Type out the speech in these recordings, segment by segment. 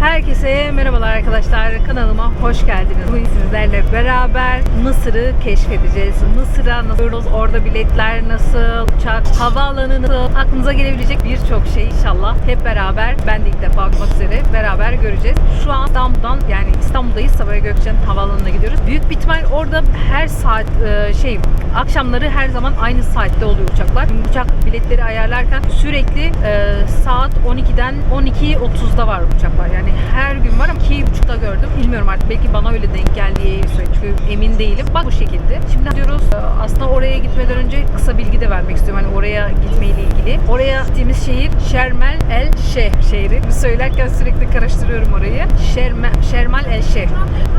Herkese merhabalar arkadaşlar. Kanalıma hoş geldiniz. Bugün sizlerle beraber Mısır'ı keşfedeceğiz. Mısır'a nasıl? Orada biletler nasıl? Uçak, havaalanı nasıl? Aklınıza gelebilecek birçok şey inşallah hep beraber ben de ilk defa olmak üzere beraber göreceğiz. Şu an İstanbul'dan yani İstanbul'dayız. Sabiha Gökçen Havaalanı'na gidiyoruz. Büyük bir ihtimal orada her saat e, şey akşamları her zaman aynı saatte oluyor uçaklar. Uçak biletleri ayarlarken sürekli e, saat 12'den 12.30'da var uçaklar. Yani her gün var ama 2.30'da gördüm. Bilmiyorum artık belki bana öyle denk geldiği çünkü emin değilim. Bak bu şekilde. Şimdi diyoruz e, aslında oraya gitmeden önce kısa bilgi de vermek istiyorum. Hani oraya gitmeyle ilgili. Oraya gittiğimiz şehir Şermel El Şeyh şehri. Bir söylerken sürekli karıştırıyorum orayı. Şerme, Şermel El Şeyh.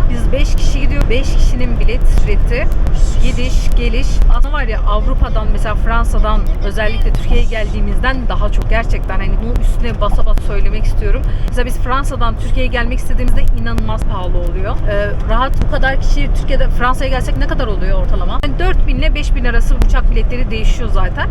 Biz 5 kişi gidiyor. 5 kişinin bilet ücreti gidiş, geliş. Aslında var ya Avrupa'dan mesela Fransa'dan özellikle Türkiye'ye geldiğimizden daha çok gerçekten hani bunun üstüne basa basa söylemek istiyorum. Mesela biz Fransa'dan Türkiye'ye gelmek istediğimizde inanılmaz pahalı oluyor. Ee, rahat bu kadar kişi Türkiye'de Fransa'ya gelsek ne kadar oluyor ortalama? Yani 4000 ile 5000 arası uçak biletleri değişiyor zaten.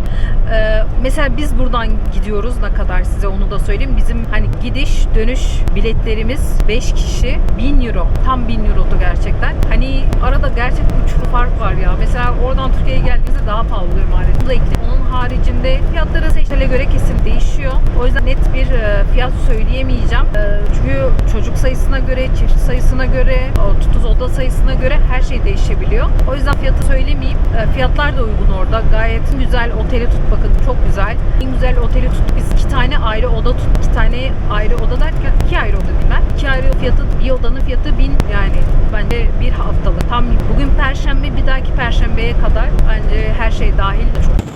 Ee, mesela biz buradan gidiyoruz ne kadar size onu da söyleyeyim. Bizim hani gidiş dönüş biletlerimiz 5 kişi 1000 euro. Tam 1000 eurodu gerçekten. Hani arada gerçekten uçurum fark var ya. Mesela oradan Türkiye'ye geldiğinizde daha pahalı oluyor maalesef. Bu da ekle. Onun haricinde fiyatları seçimlere göre kesin değişiyor. O yüzden net bir e, fiyat söyleyemeyeceğim. E, çünkü çocuk sayısına göre, çift sayısına göre, tutuz oda sayısına göre her şey değişebiliyor. O yüzden fiyatı söylemeyeyim. E, fiyatlar da uygun orada. Gayet güzel oteli tut bakın çok güzel. En güzel oteli tuttuk. Biz iki tane ayrı oda tuttuk. iki tane ayrı oda derken iki ayrı oda değil mi? İki ayrı fiyatı, bir odanın fiyatı bin yani bence bir haftalık. Tam bugün perşembe bir dahaki perşembeye kadar bence her şey dahil çok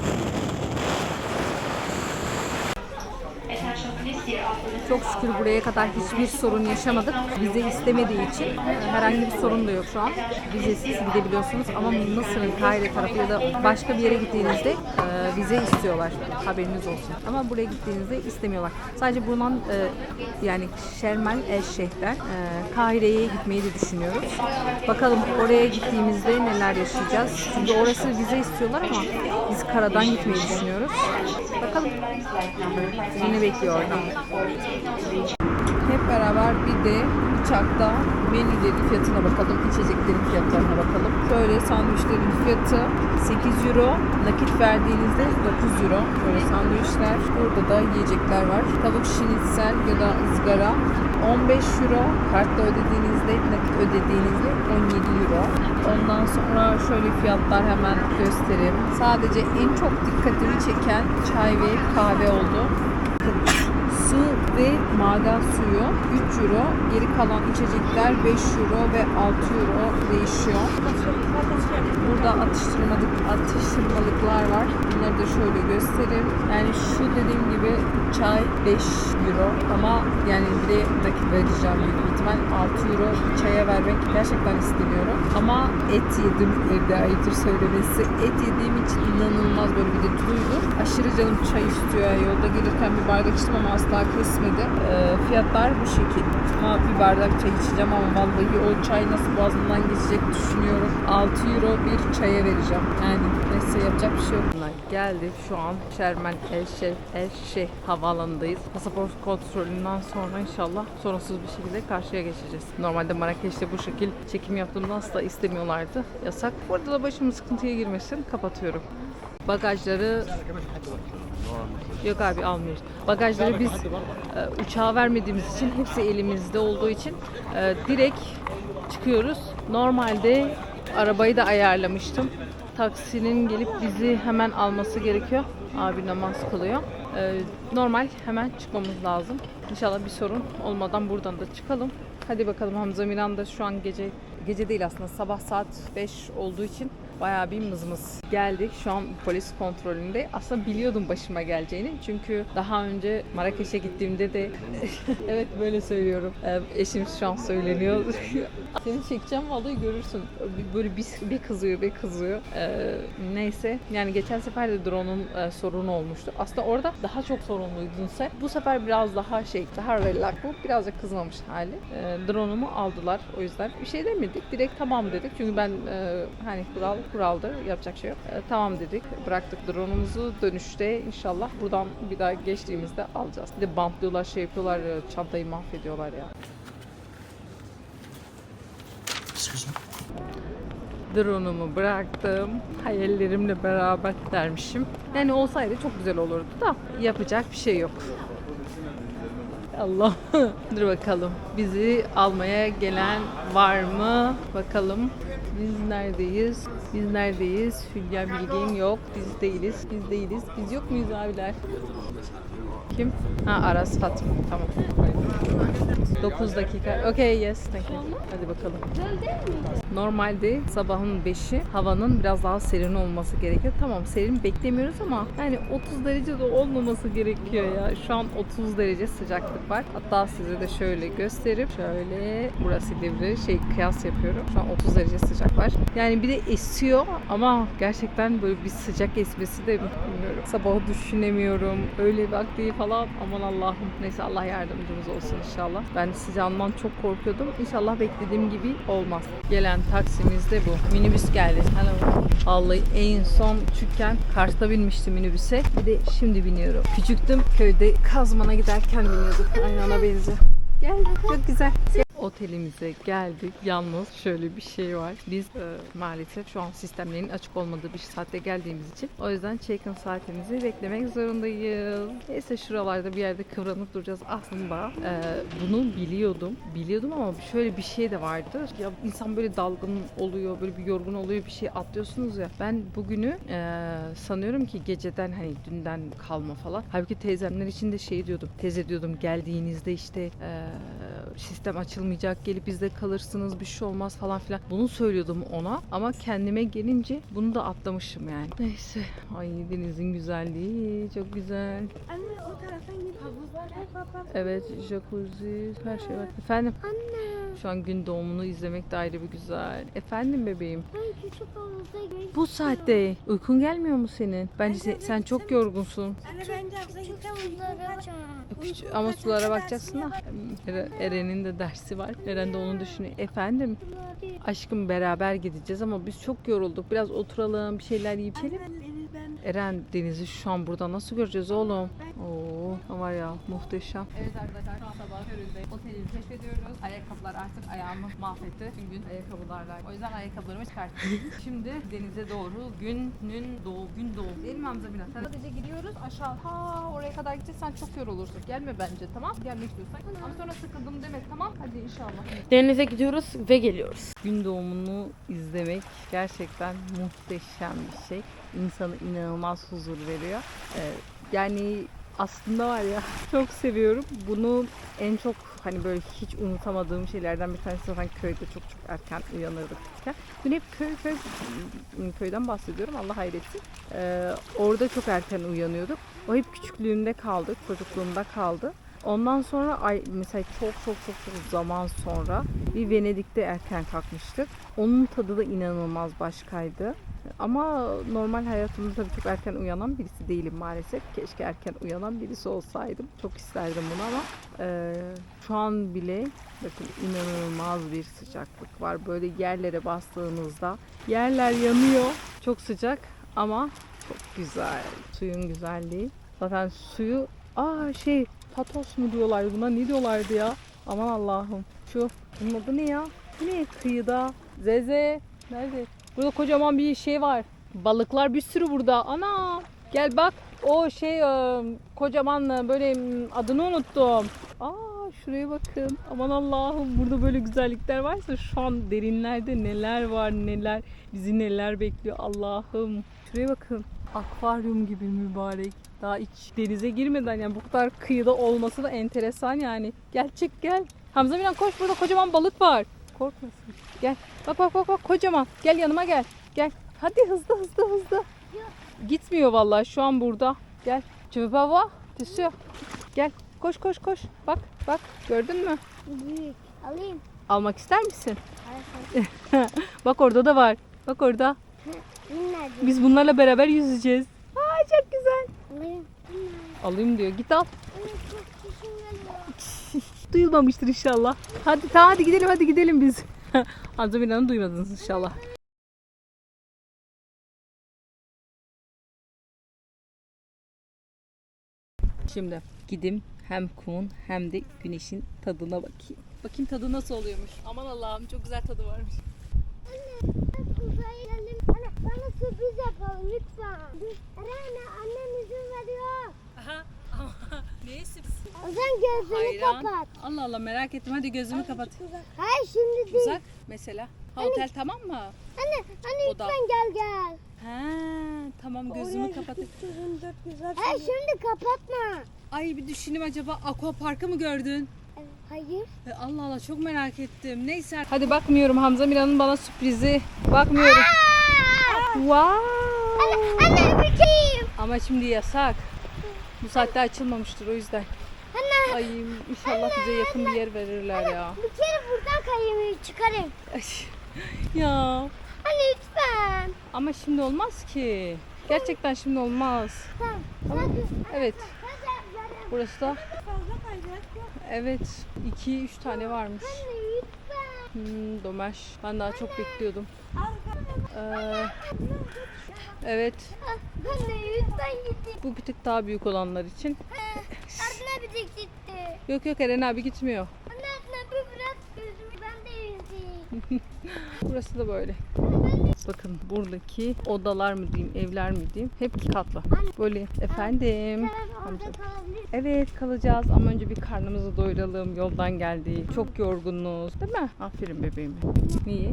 Çok şükür buraya kadar hiçbir sorun yaşamadık. Vize istemediği için e, herhangi bir sorun da yok şu an. Vizesiz gidebiliyorsunuz ama Mısır'ın Kahire tarafı ya da başka bir yere gittiğinizde e, vize istiyorlar. Haberiniz olsun. Ama buraya gittiğinizde istemiyorlar. Sadece buradan e, yani Şermel El Şeyh'ten e, Kahire'ye gitmeyi de düşünüyoruz. Bakalım oraya gittiğimizde neler yaşayacağız. Çünkü orası vize istiyorlar ama biz karadan gitmeyi düşünüyoruz. Bakalım. Ne bekliyor orada? Hep beraber bir de uçakta menülerin fiyatına bakalım, içeceklerin fiyatlarına bakalım. Şöyle sandviçlerin fiyatı 8 euro, nakit verdiğinizde 9 euro. Böyle sandviçler, burada da yiyecekler var. Tavuk şinitsel ya da ızgara 15 euro, kartla ödediğinizde, nakit ödediğinizde 17 euro. Ondan sonra şöyle fiyatlar hemen göstereyim. Sadece en çok dikkatimi çeken çay ve kahve oldu. Ve maden suyu 3 euro. Geri kalan içecekler 5 euro ve 6 euro değişiyor. Burada atıştırmalık atıştırmalıklar var. Bunları da şöyle göstereyim. Yani şu dediğim gibi çay 5 euro ama yani bir nakit vereceğim büyük ihtimal 6 euro çaya vermek gerçekten istemiyorum. Ama et yedim evde ayıptır söylemesi. Et yediğim için inanılmaz böyle bir de duydu. Aşırı canım çay istiyor. Yolda gelirken bir bardak içtim ama asla kesmedi. Ee, fiyatlar bu şekil. Ama bir bardak çay içeceğim ama vallahi o çay nasıl boğazımdan geçecek düşünüyorum. 6 euro bir çaya vereceğim. Yani neyse yapacak bir şey yok. Geldik şu an Şermen El Şeyh, El Şeyh havaalanındayız. Pasaport kontrolünden sonra inşallah sorunsuz bir şekilde karşıya geçeceğiz. Normalde Marrakeş'te bu şekil çekim yaptığımda asla istemiyorlardı. Yasak. Burada da başımın sıkıntıya girmesin. Kapatıyorum. Bagajları Yok abi almıyoruz. Bagajları biz e, uçağa vermediğimiz için hepsi elimizde olduğu için e, direkt çıkıyoruz. Normalde arabayı da ayarlamıştım. Taksinin gelip bizi hemen alması gerekiyor. Abi namaz kılıyor. E, normal hemen çıkmamız lazım. İnşallah bir sorun olmadan buradan da çıkalım. Hadi bakalım Hamza Miran da şu an gece gece değil aslında sabah saat 5 olduğu için bayağı bir mızmız. Geldik şu an polis kontrolünde. Aslında biliyordum başıma geleceğini. Çünkü daha önce Marrakeş'e gittiğimde de evet böyle söylüyorum. Ee, eşim şu an söyleniyor. Seni çekeceğim vallahi görürsün. Böyle bir, bir kızıyor bir kızıyor. Ee, neyse yani geçen sefer de drone'un e, sorunu olmuştu. Aslında orada daha çok sorunluydun sen. Bu sefer biraz daha şey daha relax bu. Birazcık kızmamış hali. Ee, drone'umu aldılar o yüzden. Bir şey demedik. Direkt tamam dedik. Çünkü ben e, hani kural kuraldır. Yapacak şey yok. E, tamam dedik. Bıraktık drone'umuzu. Dönüşte inşallah buradan bir daha geçtiğimizde alacağız. Bir de bantlıyorlar, şey yapıyorlar, e, çantayı mahvediyorlar ya. Drone'umu bıraktım. Hayallerimle beraber dermişim. Yani olsaydı çok güzel olurdu da yapacak bir şey yok. Allah. Dur bakalım. Bizi almaya gelen var mı? Bakalım. Biz neredeyiz? Biz neredeyiz? Hülya Bilgin yok. Biz değiliz. Biz değiliz. Biz yok muyuz abiler? Kim? Ha Aras Fatma. Tamam. 9 dakika. Okay, yes. Thank you. Hadi bakalım. Normalde sabahın 5'i havanın biraz daha serin olması gerekiyor. Tamam serin beklemiyoruz ama yani 30 derece de olmaması gerekiyor ya. Şu an 30 derece sıcaklık var. Hatta size de şöyle gösterip şöyle burası Silivri şey kıyas yapıyorum. Şu an 30 derece sıcak var. Yani bir de esiyor ama gerçekten böyle bir sıcak esmesi de bilmiyorum. Sabahı düşünemiyorum. Öyle vakti falan aman Allah'ım. Neyse Allah yardımcımız olsun inşallah. Ben sıcağından çok korkuyordum. İnşallah beklediğim gibi olmaz. Gelen taksimiz de bu. Minibüs geldi. Hello. Vallahi en son küçükken Kars'ta binmiştim minibüse. Bir de şimdi biniyorum. Küçüktüm. Köyde Kazman'a giderken biniyorduk. Aynı ona benziyor. Gel. Çok güzel. Otelimize geldik. Yalnız şöyle bir şey var. Biz e, maalesef şu an sistemlerin açık olmadığı bir saatte geldiğimiz için o yüzden check-in saatimizi beklemek zorundayız. Neyse şuralarda bir yerde kıvranıp duracağız. Aslında e, bunu biliyordum. Biliyordum ama şöyle bir şey de vardı. Ya insan böyle dalgın oluyor, böyle bir yorgun oluyor, bir şey atlıyorsunuz ya. Ben bugünü e, sanıyorum ki geceden hani dünden kalma falan. Halbuki teyzemler için de şey diyordum. Teyze diyordum geldiğinizde işte e, sistem açılmayacak, gelip bizde kalırsınız, bir şey olmaz falan filan. Bunu söylüyordum ona ama kendime gelince bunu da atlamışım yani. Neyse. Ay denizin güzelliği çok güzel. Anne o taraftan gidip hep hep. Evet, jacuzzi, her şey var. Efendim? Anne Şu an gün doğumunu izlemek de ayrı bir güzel. Efendim bebeğim? ben küçük havuza girmek Bu saatte uykun gelmiyor mu senin? Bence se- sen çok yorgunsun. Anne bence havuza gideceğim. Küç- ama sulara bakacaksın da. Ere- Eren'in de dersi var. Eren de onu düşünüyor. Efendim? Aşkım beraber gideceğiz ama biz çok yorulduk. Biraz oturalım, bir şeyler yiyip içelim. Ben Eren denizi şu an burada nasıl göreceğiz oğlum? Oo, var ya muhteşem. Evet arkadaşlar şu an sabah köründe otelimizi keşfediyoruz. Ayakkabılar artık ayağımı mahvetti. Tüm gün ayakkabılarla. O yüzden ayakkabılarımı çıkarttım. Şimdi denize doğru günün doğu, gün doğum. Değil mi Hamza Bina? Sadece gidiyoruz aşağı. Ha oraya kadar gideceğiz sen çok yorulursun. Gelme bence tamam. Gelmek istiyorsan. Ama sonra sıkıldım deme tamam. Hadi inşallah. Denize gidiyoruz ve geliyoruz. Gün doğumunu izlemek gerçekten muhteşem bir şey. İnsanı inanılmaz huzur veriyor. Ee, yani aslında var ya çok seviyorum. Bunu en çok hani böyle hiç unutamadığım şeylerden bir tanesi zaten köyde çok çok erken uyanırdık. Ben hep köy köy köyden bahsediyorum Allah hayretsin. Ee, orada çok erken uyanıyorduk. O hep küçüklüğümde kaldı, çocukluğumda kaldı. Ondan sonra ay mesela çok çok çok çok zaman sonra bir Venedik'te erken kalkmıştık. Onun tadı da inanılmaz başkaydı. Ama normal hayatımda tabii çok erken uyanan birisi değilim maalesef. Keşke erken uyanan birisi olsaydım. Çok isterdim bunu ama e, şu an bile bakın inanılmaz bir sıcaklık var. Böyle yerlere bastığınızda yerler yanıyor. Çok sıcak ama çok güzel. Suyun güzelliği. Zaten suyu aa şey patos mu diyorlar buna ne diyorlardı ya? Aman Allah'ım. Şu bunun adı ne ya? Ne kıyıda? Zeze. Nerede? Burada kocaman bir şey var. Balıklar bir sürü burada. Ana! Gel bak. O şey e, kocaman e, böyle adını unuttum. Aa şuraya bakın. Aman Allah'ım burada böyle güzellikler varsa şu an derinlerde neler var neler. Bizi neler bekliyor Allah'ım. Şuraya bakın. Akvaryum gibi mübarek. Daha hiç denize girmeden yani bu kadar kıyıda olması da enteresan yani. Gel çık gel. Hamza Miran koş burada kocaman balık var. Korkmasın. Gel. Bak bak bak bak kocaman. Gel yanıma gel. Gel. Hadi hızlı hızlı hızlı. Gitmiyor vallahi şu an burada. Gel. Tu baba. Tüsü. Gel. Koş koş koş. Bak bak gördün mü? büyük. Alayım. Almak ister misin? Hayır. Bak orada da var. Bak orada. Biz bunlarla beraber yüzeceğiz. Aa çok güzel. Alayım. Alayım diyor. Git al. Duyulmamıştır inşallah. Hadi tamam hadi gidelim hadi gidelim biz. Arzu Milan'ı duymadınız inşallah. Şimdi gidim hem kumun hem de güneşin tadına bakayım. Bakayım tadı nasıl oluyormuş. Aman Allah'ım çok güzel tadı varmış. Anne, bana sürpriz yapalım lütfen. Rana annem izin veriyor. O zaman gözünü Hayran. kapat. Allah Allah merak ettim hadi gözümü kapat. Hayır şimdi değil. Uzak mesela. Ha otel tamam mı? Anne, anne Oda. lütfen gel gel. Ha tamam gözümü kapatıp. Hayır şimdi kapatma. Ay bir düşüneyim acaba aqua parkı mı gördün? Hayır. E, Allah Allah çok merak ettim. Neyse. Hadi bakmıyorum Hamza Miran'ın bana sürprizi. Bakmıyorum. Wow. Anne, anne bir. Ama şimdi yasak. Bu saatte açılmamıştır o yüzden. Ay inşallah bize yakın bir yer verirler ya. bir kere buradan kayayım çıkarayım. Ay, ya Anne lütfen. ama şimdi olmaz ki. Gerçekten şimdi olmaz. Tamam. Tamam. Evet. Burası da evet 2 3 tane varmış. Hmm, domaş. Ben daha çok bekliyordum. Ee, evet. Bu bir tık daha büyük olanlar için. Anne bir tek gitti. Yok yok Eren abi gitmiyor. Anne anne bir bırak gözümü ben de yüzeyim. Burası da böyle. Bakın buradaki odalar mı diyeyim, evler mi diyeyim hep iki katlı. Böyle efendim. Kalabilirsin. Evet kalacağız ama önce bir karnımızı doyuralım. Yoldan geldik. Çok yorgunuz. Değil mi? Aferin bebeğim. Niye?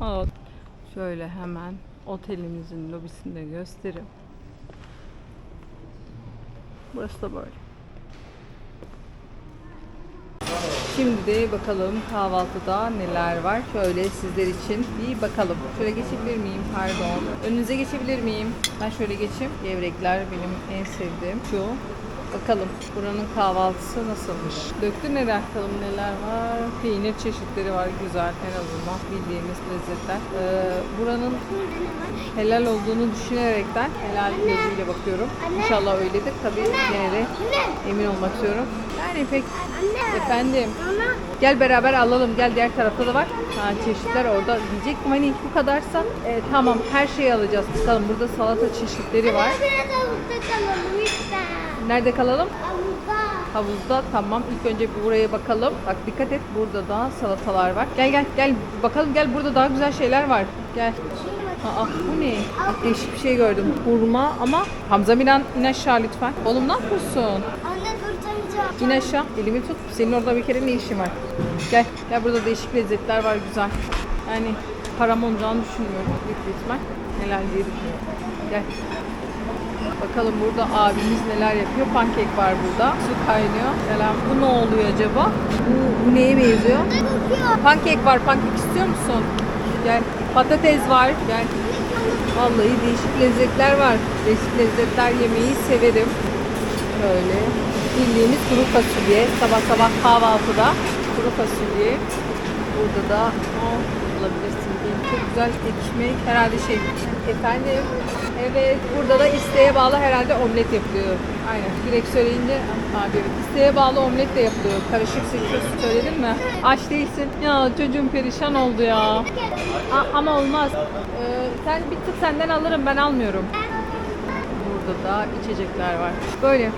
Al. Şöyle hemen otelimizin lobisini de göstereyim. Burası da böyle. Şimdi de bakalım kahvaltıda neler var. Şöyle sizler için bir bakalım. Şöyle geçebilir miyim? Pardon. Önünüze geçebilir miyim? Ben şöyle geçeyim. Gevrekler benim en sevdiğim. Şu. Bakalım buranın kahvaltısı nasılmış? Döktü neler? Bakalım neler var? Peynir çeşitleri var. Güzel. En azından bildiğimiz lezzetler. Ee, buranın helal olduğunu düşünerekten helal gözüyle bakıyorum. İnşallah öyledir. Tabii yine de emin olmak istiyorum. Yani pek efendim. Gel beraber alalım. Gel diğer tarafta da var. Ha, çeşitler orada diyecektim. Hani bu kadarsa e, tamam her şeyi alacağız. Bakalım burada salata çeşitleri var. Biraz. Nerede kalalım? Havuzda. Havuzda tamam. İlk önce buraya bakalım. Bak dikkat et burada da salatalar var. Gel gel gel bakalım gel burada daha güzel şeyler var. Gel. Aa bu ne? Bak, değişik bir şey gördüm. Hurma ama Hamza Miran in aşağı lütfen. Oğlum ne yapıyorsun? Anne kurtaracağım. İn aşağı. Elimi tut. Senin orada bir kere ne işin var? Gel. Gel burada değişik lezzetler var güzel. Yani param olacağını düşünmüyorum. Büyük bir ihtimal. Helal diye düşünüyorum. Gel. Bakalım burada abimiz neler yapıyor. Pankek var burada. Su kaynıyor. Selam. Bu ne oluyor acaba? Bu, bu neye benziyor? Pankek var. Pankek istiyor musun? Gel. Patates var. Gel. Vallahi değişik lezzetler var. Değişik lezzetler yemeyi severim. Şöyle bildiğimiz kuru fasulye. Sabah sabah kahvaltıda kuru fasulye. Burada da o bulabilirsin. Çok güzel ekmek. Herhalde şey. Efendim. Evet. Burada da isteğe bağlı herhalde omlet yapılıyor. Aynen. Direkt söyleyince abi. İsteğe bağlı omlet de yapılıyor. Karışık seçiyorsun. Söyledin mi? Aç değilsin. Ya çocuğum perişan oldu ya. A- ama olmaz. Ee, sen bir tık senden alırım. Ben almıyorum. Burada da içecekler var. Böyle.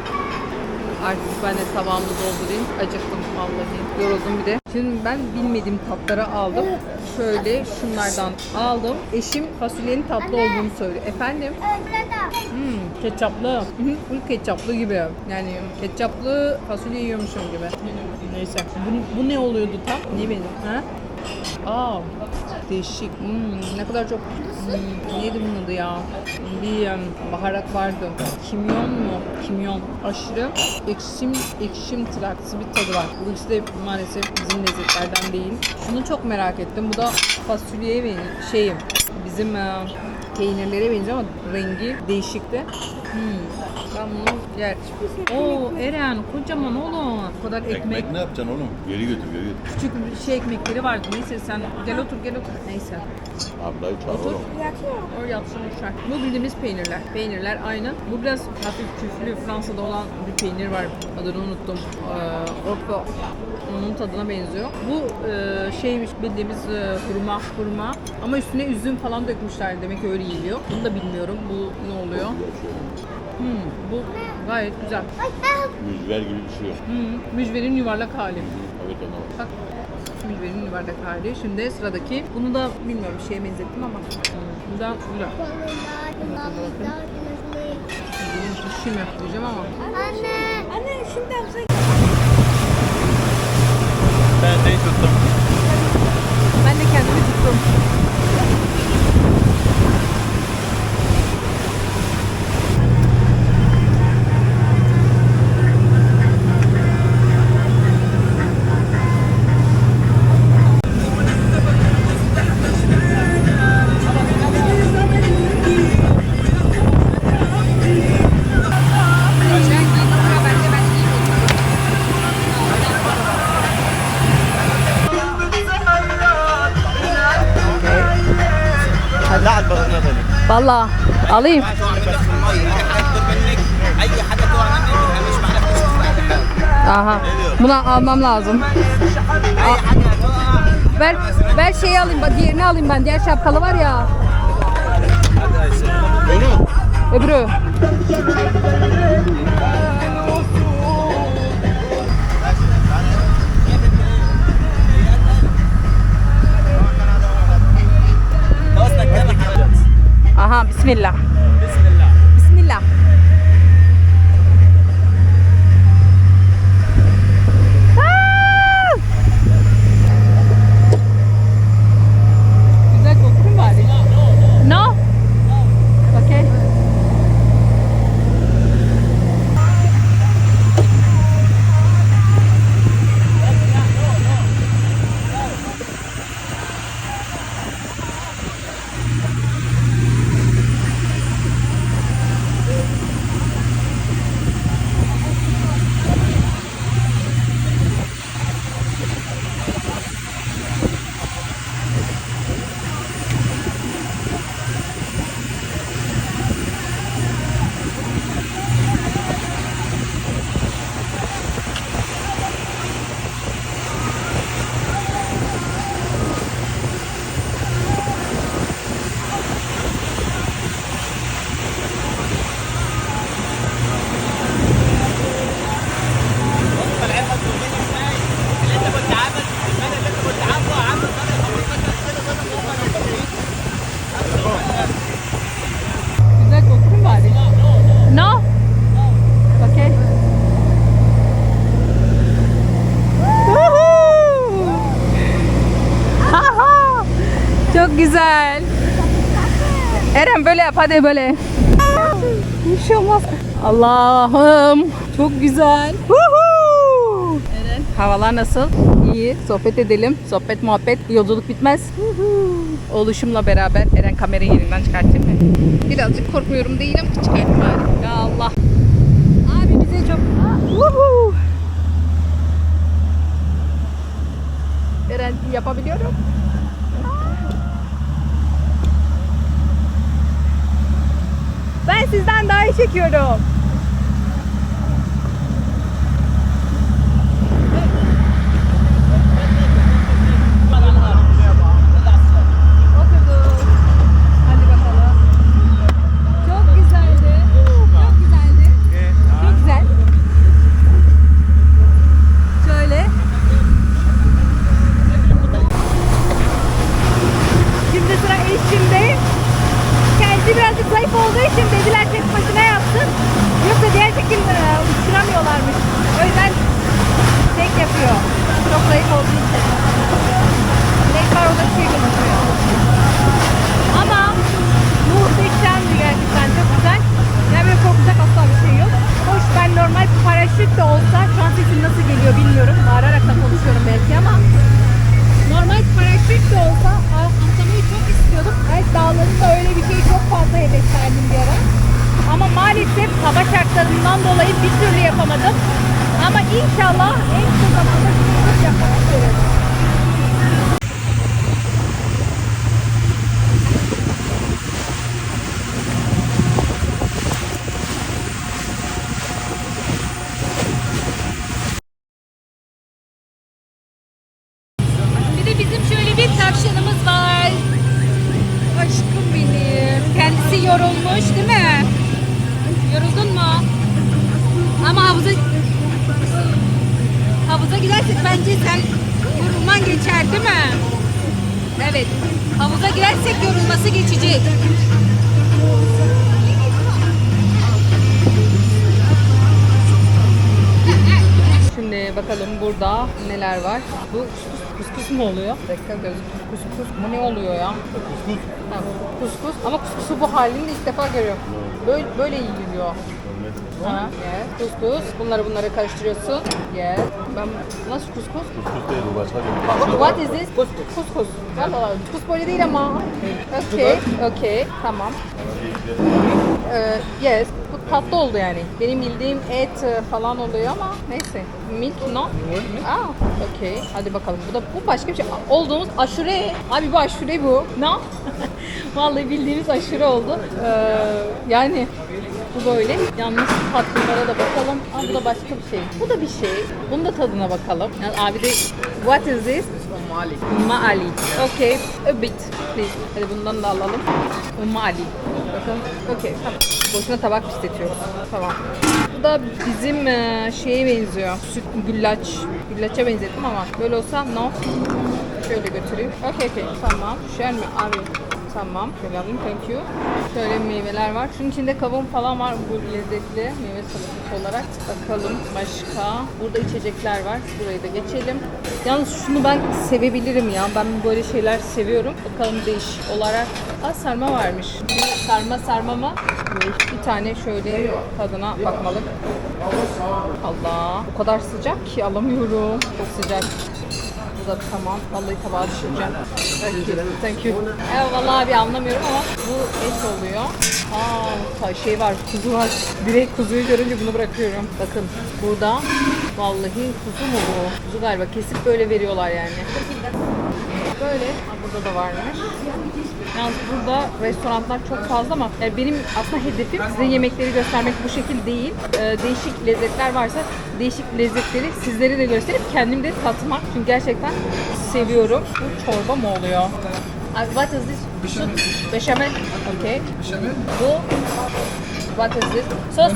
Artık ben de tabağımı doldurayım. Acıktım vallahi. Yoruldum bir de. Şimdi ben bilmediğim tatları aldım. Şöyle şunlardan aldım. Eşim fasulyenin tatlı olduğunu söylüyor. Efendim? Öyle Hmm, ketçaplı. Hı hı, Full ketçaplı gibi. Yani ketçaplı fasulye yiyormuşum gibi. Neyse. Bu, bu ne oluyordu tam? Ne benim? Ha? Aa, değişik. Hmm, ne kadar çok... Hmm, neydi bunun adı ya? Bir em, baharat vardı. Kimyon mu? Kimyon. Aşırı ekşim, ekşim traksı bir tadı var. Bu ikisi de maalesef bizim lezzetlerden değil. Şunu çok merak ettim. Bu da fasulyeye. Şeyim. Bizim e, peynirlere benziyor ama rengi değişikti. Ben bunu yer. Oo Eren kocaman oğlum. Bu kadar ekmek. Ekmek ne yapacaksın oğlum? Geri götür, geri götür. Küçük bir şey ekmekleri vardı. Neyse sen gel otur gel otur. Neyse. Ablayı çağır Otur. oğlum. Or yatsın uçar. Bu bildiğimiz peynirler. Peynirler aynı. Bu biraz hafif küflü Fransa'da olan bir peynir var. Adını unuttum. Ee. Onun tadına benziyor. Bu e, şeymiş bildiğimiz e, hurma. Hurma. Ama üstüne üzüm falan dökmüşler. Demek ki öyle yiyiliyor. Bunu da bilmiyorum. Bu ne oluyor? Hmm, bu gayet güzel. Mücver gibi bir şey yok. Hmm, mücverin yuvarlak hali. Evet ona bak. Bak mücverin yuvarlak hali. Şimdi sıradaki. Bunu da bilmiyorum bir şeye benzettim ama. Hmm, bu da güzel. Yok diyeceğim ama. Anne. Anne şundan sen. Ben de tuttum. alayım. Aha. Bunu almam lazım. ver, ver şeyi alayım. Diğerini alayım ben. Diğer şapkalı var ya. Öbürü. Bismillah. Güzel. Eren böyle yap hadi böyle. Bir şey olmaz. Allah'ım çok güzel. Woohoo! Eren havalar nasıl? İyi. Sohbet edelim. Sohbet muhabbet. Yolculuk bitmez. Oluşumla beraber Eren kamerayı yerinden çıkartayım mı? Birazcık korkmuyorum değilim. Çıkartayım bari. Ya Allah. Abi bize çok... Woohoo! Eren yapabiliyorum. Ben sizden daha iyi çekiyorum. Oturduk. Hadi bakalım. Çok güzeldi. Çok güzeldi. Çok güzel. Şöyle. Şimdi sıra eşimde. Kendisi birazcık zayıf olduğu için dediler tek başına yapsın. Yoksa diğer şekilde e, uçuramıyorlarmış. O yüzden tek yapıyor. Çok zayıf olduğu için. Tek var o da bir şey gözüküyor. Ama muhteşemdi gerçekten çok güzel. Yani böyle korkacak asla bir şey yok. Hoş ben normal paraşüt de olsa şu an sesim nasıl geliyor bilmiyorum. Bağırarak da konuşuyorum belki ama normal paraşüt de olsa a- atlamayı çok istiyordum. Evet dağların da öyle bir şeyi çok fazla heveslendim bir ara. Ama maalesef hava şartlarından dolayı bir türlü yapamadım. Ama inşallah en kısa zamanda bir yapmak istiyorum. Bir de bizim şöyle bir tavşanımız var. Aşkım benim. Kendisi yorulmuş değil mi? Yoruldun mu? Ama havuza havuza gidersek bence sen yorulman geçer değil mi? Evet. Havuza girersek yorulması geçecek. Şimdi bakalım burada neler var. Bu kuskus, kuskus mu oluyor? Bir dakika göz kuskus bu ne oluyor ya? Kuskus. Ha, kuskus ama kuskusu bu halini de ilk defa görüyorum. Böyle böyle yiyiliyor. Ha, yes. Kuskus. Bunları bunları karıştırıyorsun. Yes. Ben nasıl kuskus? Kuskus değil bu başka bir şey. What is this? Kuskus. Kuskus. Valla kuskus böyle değil ama. Okay, okay. Tamam. Ee, yes. Tatlı oldu yani. Benim bildiğim et e, falan oluyor ama neyse. Milk no? Aa, okay. Hadi bakalım. Bu da bu başka bir şey. Olduğumuz aşure. Abi bu aşure bu. No? Vallahi bildiğimiz aşure oldu. Ee, yani bu böyle. Yalnız tatlılara da bakalım. Aa, bu da başka bir şey. Bu da bir şey. Bunun da tadına bakalım. Yani abi de what is this? Mali. Umma Ali. Okay. A bit please. Hadi bundan da alalım. Umma Ali. Bakın. Okay. Tamam. Boşuna tabak pisletiyoruz. Tamam. Bu da bizim e, şeye benziyor. Süt güllaç. Güllaça benzettim ama böyle olsa no. Şöyle götüreyim. Okay okay. Tamam. Şer mi? Abi. Tamam. Şöyle alayım. Thank you. Şöyle meyveler var. Şunun içinde kavun falan var. Bu lezzetli meyve salatası olarak. Bakalım başka. Burada içecekler var. Burayı da geçelim. Yalnız şunu ben sevebilirim ya. Ben böyle şeyler seviyorum. Bakalım değişik olarak. Aa sarma varmış. Sarma sarma mı? Bir tane şöyle tadına bakmalık. Allah. O kadar sıcak ki alamıyorum. Çok sıcak. Da tamam. Vallahi tabağa düşüreceğim. Thank you. Thank you. Evet, vallahi abi anlamıyorum ama bu et oluyor. Aa, şey var, kuzu var. Direkt kuzuyu görünce bunu bırakıyorum. Bakın burada vallahi kuzu mu bu? Kuzu galiba. Kesip böyle veriyorlar yani. Böyle. Ha, burada da varmış. Yalnız burada restoranlar çok fazla ama yani benim aslında hedefim size yemekleri göstermek bu şekil değil. Ee, değişik lezzetler varsa değişik lezzetleri sizlere de gösterip kendim de tatmak. Çünkü gerçekten seviyorum. Bu çorba mı oluyor? What is this? Beşamel. Okay. Bu What is this? Sos.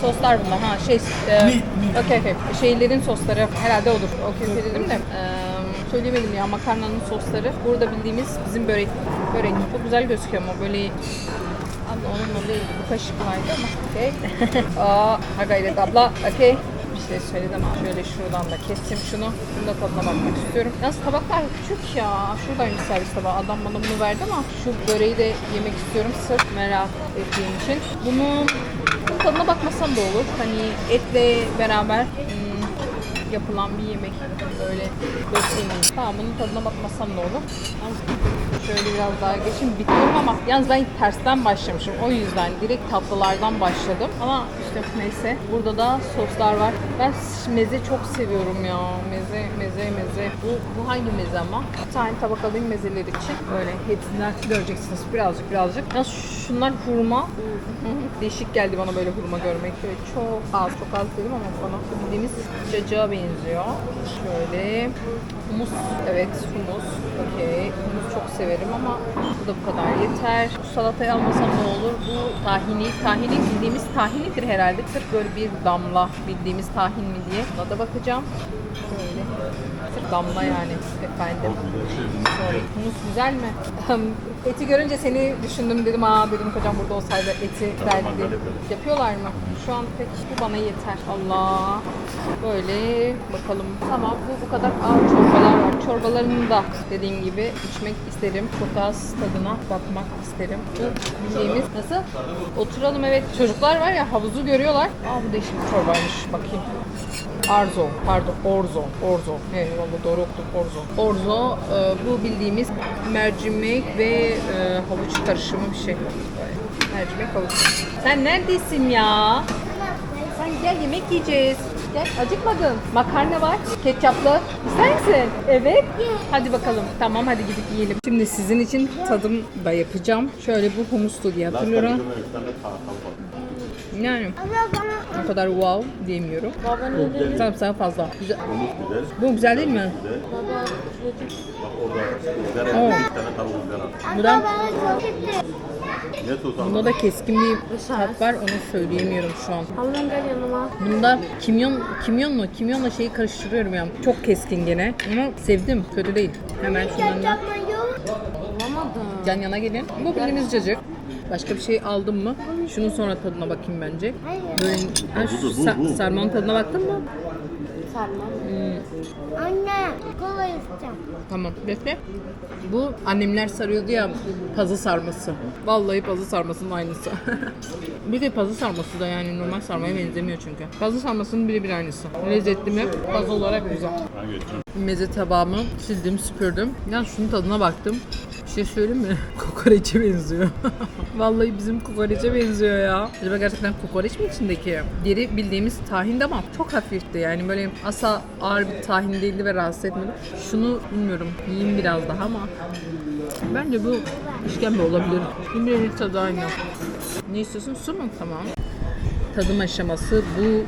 Soslar bunlar. Ha şey. E, okay, okay. Şeylerin sosları herhalde olur. Okay, okay dedim de. E, söyleyemedim ya makarnanın sosları. Burada bildiğimiz bizim börek. Börek. Çok güzel gözüküyor ama böyle Abla onunla değil. Bu kaşık vardı ama. Okay. Aa, ha gayret abla. Okay. Bir şey söyledim ama şöyle şuradan da kestim şunu. Bunun da tadına bakmak istiyorum. Yalnız tabaklar küçük ya. Şuradaymış servis tabağı. Adam bana bunu verdi ama şu böreği de yemek istiyorum sırf merak ettiğim için. Bunun tadına bakmasam da olur. Hani etle beraber yapılan bir yemek. Böyle göstereyim. Tamam bunun tadına bakmasam da olur. Şöyle biraz daha geçeyim. Bitiyorum ama yalnız ben tersten başlamışım. O yüzden direkt tatlılardan başladım. Ama işte neyse. Burada da soslar var. Ben meze çok seviyorum ya. Meze, meze, meze. Bu, bu hangi meze ama? Bir tane tabak alayım mezeler için. Böyle hepsinden göreceksiniz birazcık birazcık. Ya şunlar hurma. Değişik geldi bana böyle hurma görmek. Böyle çok az, çok az dedim ama bana bildiğimiz cacığa benziyor. Şöyle humus. Evet humus. Okey. Humus çok severim ama bu da bu kadar yeter. Bu salatayı almasam ne olur? Bu tahini. Tahini bildiğimiz tahinidir herhalde. Sırf böyle bir damla bildiğimiz tahin mi diye. Buna da bakacağım. Şöyle. Sırf damla yani efendim. Humus güzel mi? eti görünce seni düşündüm dedim aa dedim kocam burada olsaydı eti derdi. Yapıyorlar mı? Şu an pek bu bana yeter. Allah. Böyle bakalım. Tamam bu bu kadar. Aa çorbalar var. Çorbalarını da dediğim gibi içmek isterim. Çok az tadına bakmak isterim. Bu bildiğimiz nasıl? Oturalım evet. Çocuklar var ya havuzu görüyorlar. Aa bu değişik bir çorbaymış. Bakayım. Arzo, pardon Orzo, Orzo. Evet vallahi doğru okudum Orzo. Orzo e, bu bildiğimiz mercimek ve e, havuç karışımı bir şey. Mercimek havuç. Sen neredesin ya? Sen gel yemek yiyeceğiz. Gel acıkmadın. Makarna var. Ketçaplı. İster misin? Evet. Hadi bakalım. Tamam hadi gidip yiyelim. Şimdi sizin için tadım da yapacağım. Şöyle bu humuslu diye hatırlıyorum. Yani o kadar wow diyemiyorum. Baba ne dedi? Sarımsağı fazla. Güzel. Bu güzel değil mi? Baba Bak orada ızgara Oo. bir tane tavuk ızgara. Bu da. Ne sos bunda da keskin bir tat var. Onu söyleyemiyorum şu an. Allah'ım gel yanıma. Bunda kimyon, kimyonla, kimyonla şeyi karıştırıyorum ya. Çok keskin gene. Ama sevdim. Kötü değil. Hemen şundan da. Bulamadım. yan yana gelin. Bu bildiğimiz cacık. Başka bir şey aldım mı? Şunun sonra tadına bakayım bence. Hayır. Böyle ha, şu sa- sarmanın tadına baktın mı? Sarmam. Anne kola isteyeceğim. Tamam bekle. Bu annemler sarıyordu ya pazı sarması. Vallahi pazı sarmasının aynısı. bir de pazı sarması da yani normal sarmaya benzemiyor çünkü. Pazı sarmasının birebir aynısı. Lezzetli mi? Pazı olarak güzel. Ben. Meze tabağımı sildim süpürdüm. Ya şunun tadına baktım. Şey söyleyeyim mi? Kokoreçe benziyor. Vallahi bizim kokoreçe benziyor ya. Acaba gerçekten kokoreç mi içindeki? Deri bildiğimiz tahin de ama çok hafifti. Yani böyle asla ağır bir tahin değildi ve rahatsız etmedi. Şunu bilmiyorum. Yiyeyim biraz daha ama bence bu işkembe olabilir. Birbirinin tadı aynı. Ne istiyorsun? Su mu? Tamam. Tadım aşaması bu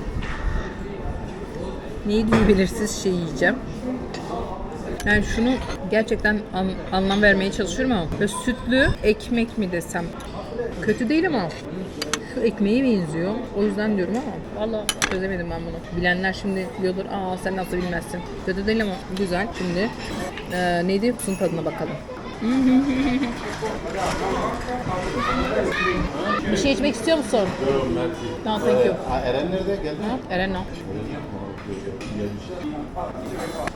neydi bir belirsiz şey yiyeceğim. Yani şunu gerçekten an- anlam vermeye çalışıyorum ama böyle sütlü ekmek mi desem. Kötü değil ama şu ekmeğe benziyor. O yüzden diyorum ama valla çözemedim ben bunu. Bilenler şimdi diyordur aa sen nasıl bilmezsin. Kötü değil ama güzel. Şimdi eee neydi? Kusun tadına bakalım. Bir şey içmek istiyor musun? No, thank you. Eren nerede? Geldi mi? Eren no.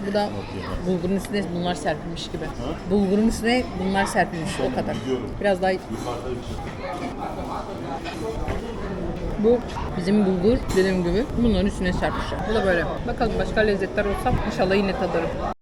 Bu da bulgurun üstüne bunlar serpilmiş gibi. Bulgurun üstüne bunlar serpilmiş o kadar. Biraz daha bu bizim bulgur dediğim gibi bunların üstüne serpmişler. Bu da böyle. Bakalım başka lezzetler olsa inşallah yine tadarım.